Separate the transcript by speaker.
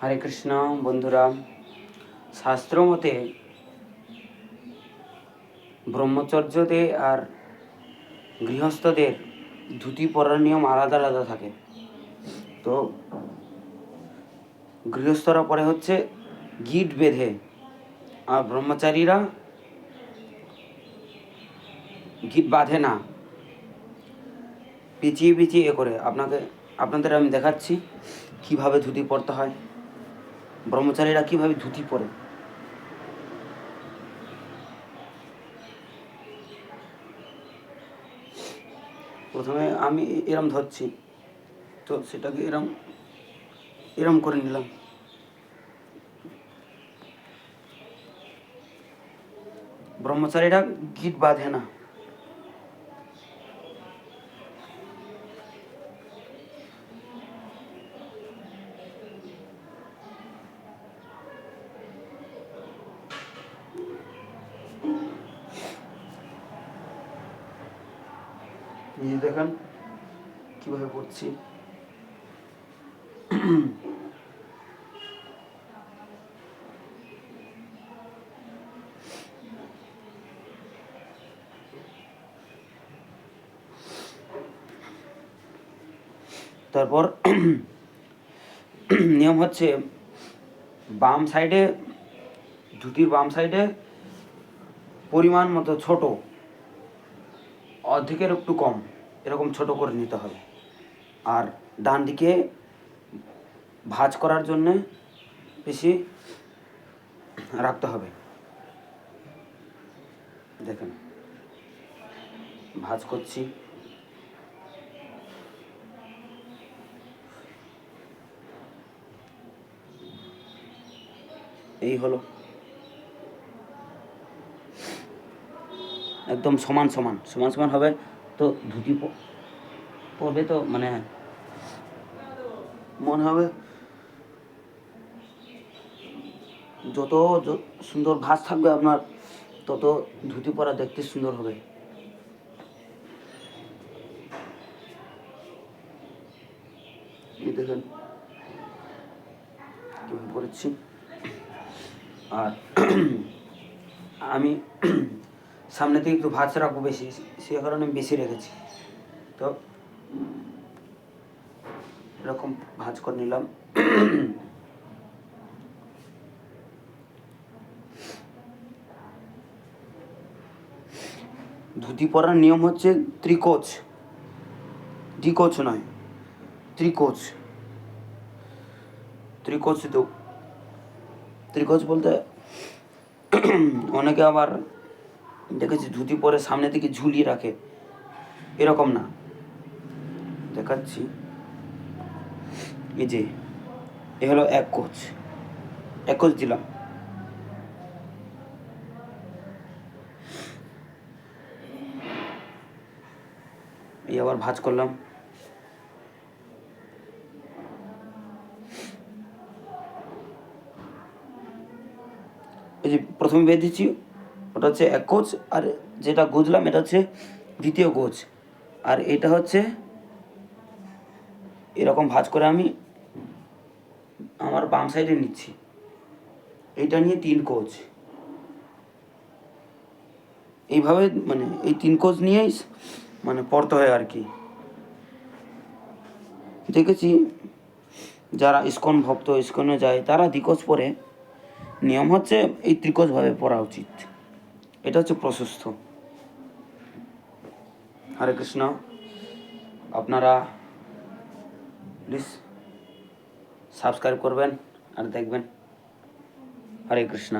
Speaker 1: হরে কৃষ্ণ, বন্ধুরা শাস্ত্র মতে ব্রহ্মচর্যদের আর গৃহস্থদের ধুতি পরার নিয়ম আলাদা আলাদা থাকে। তো গৃহস্থরা পরে হচ্ছে গিট বেঁধে, আর ব্রহ্মচারীরা গিট বাঁধে না। পিছিয়ে পিছিয়ে এ করে। আপনাকে, আপনাদের আমি দেখাচ্ছি কীভাবে ধুতি পরতে হয়। ব্রহ্মচারীরা কীভাবে ধুতি পরে? প্রথমে আমি এরম ধরছি, তো সেটাকে এরম এরম করে নিলাম। ব্রহ্মচারীরা গিট বাঁধে না। নিজে দেখেন, কীভাবে পড়ছি। তারপর নিয়ম হচ্ছে বাম সাইডে ধুতির বাম সাইডে পরিমাণ মতো ছোট অর্ধেকের একটু কম, এরকম ছোট করে নিতে হবে। আর ডান দিকে ভাঁজ করার জন্যে বেশি রাখতে হবে। দেখেন, ভাঁজ করছি। এই হলো। একদম সমান সমান সমান সমান হবে। তো ধুতি পরবে তো মানে মনে হবে যত সুন্দর ভাঁজ থাকবে আপনার, তত ধুতি পরা দেখতে সুন্দর হবে। দেখেন কীভাবে পরেছি। আর আমি সামনে থেকে একটু ভাত রাখব বেশি, সে কারণে বেশি রেখেছি। তো এরকম ভাজ করে নিলাম। ধুতি পরার নিয়ম হচ্ছে ত্রিকোচ। দ্বিকোচ নয়, ত্রিকোচ। ত্রিকোচ তো ত্রিকোচ বলতে অনেকে আবার দেখেছি ধুতি পরে সামনে থেকে ঝুলিয়ে রাখে। এরকম না। দেখাচ্ছি। এই যে, এ হলো এক কোচ। এক কোচ দিলাম। এই আবার ভাজ করলাম। এই যে প্রথমে বেঁধেছি। ওটা হচ্ছে এক কোচ, আর যেটা গুজলাম এটা হচ্ছে দ্বিতীয় কোচ। আর এটা হচ্ছে, এরকম ভাঁজ করে আমি আমার বাম সাইডে নিচ্ছি। এটা নিয়ে তিন কোচ। এইভাবে মানে এই তিন কোচ নিয়েই মানে পড়তে হয় আর কি। দেখেছি যারা ইস্কন ভক্ত, ইস্কনে যায়, তারা দ্বিকোচ পরে। নিয়ম হচ্ছে এই ত্রিকোচভাবে পড়া উচিত। এটা হচ্ছে প্রশস্ত। হরে কৃষ্ণ আপনারা প্লিজ সাবস্ক্রাইব করবেন আর দেখবেন। হরে কৃষ্ণ।